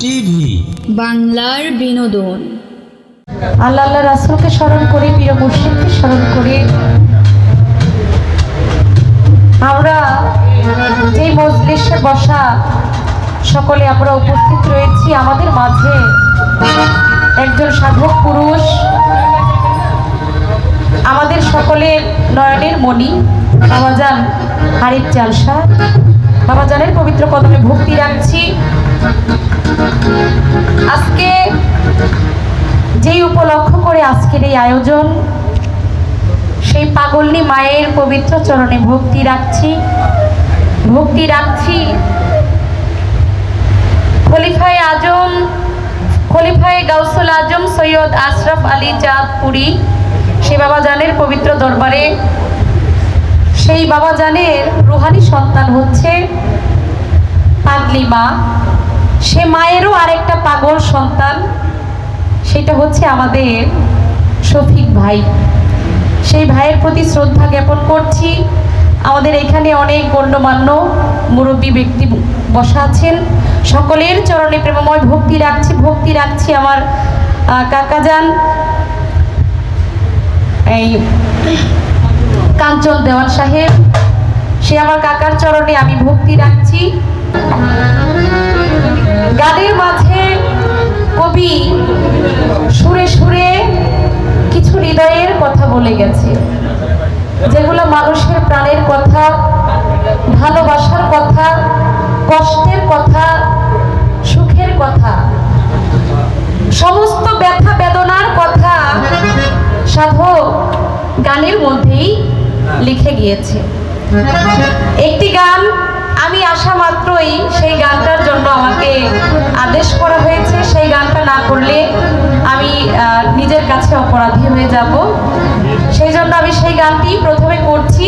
TV. বাংলার বিনোদন। আল্লাহ আল্লাহ রাসুলকে স্মরণ করি প্রিয় মুর্শিদকে স্মরণ করি। আমরা যে মজলিসে বসা সকলে আমরা উপস্থিত রয়েছি। আমাদের মাঝে একজন সাধক পুরুষ। আমাদের সকলের নয়নের মণি বাবাজান হারিফ জালসা। বাবাজানের পবিত্র কদমে ভক্তি রাখছি। আজকে যেই উপলক্ষ করে আজকের এই আয়োজন, সেই পাগলনি মায়ের পবিত্র চরণে ভক্তি রাখছি। ভক্তি রাখছি। খলিফায় আজম, খলিফায় গাউসুল আজম, সৈয়দ আশরাফ আলী চাঁদপুরি, সে বাবা জানের পবিত্র দরবারে। সেই বাবা জানের রুহানি সন্তান হচ্ছে পাগলি মা। সে মায়েরও আরেকটা পাগল সন্তান, সেটা হচ্ছে আমাদের শফিক ভাই। সেই ভাইয়ের প্রতি শ্রদ্ধা জ্ঞাপন করছি। আমাদের এখানে অনেক গণ্যমান্য মুরব্বী ব্যক্তি বসা আছেন। সকলের চরণে প্রেমময় ভক্তি রাখছি ভক্তি রাখছি আমার কাকা যান এই কাঞ্চন দেওয়ান সাহেব, সে আমার কাকার চরণে আমি ভক্তি রাখছি। গানের মাঝে কবি সুরে সুরে কিছু হৃদয়ের কথা বলে গেছে, যেগুলো মানুষের প্রাণের কথা, ভালোবাসার কথা, কষ্টের কথা, সুখের কথা, সমস্ত ব্যথা বেদনার কথা সাধক গানের মধ্যেই লিখে গিয়েছে। একটি গান আমি আসা মাত্রই সেই গানটার জন্য আমাকে আদেশ করা হয়েছে। সেই গানটা না করলে আমি নিজের কাছে অপরাধী হয়ে যাব। সেই জন্য আমি সেই গানটি প্রথমে করছি।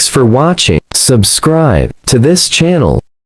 Thanks for watching. Subscribe to this channel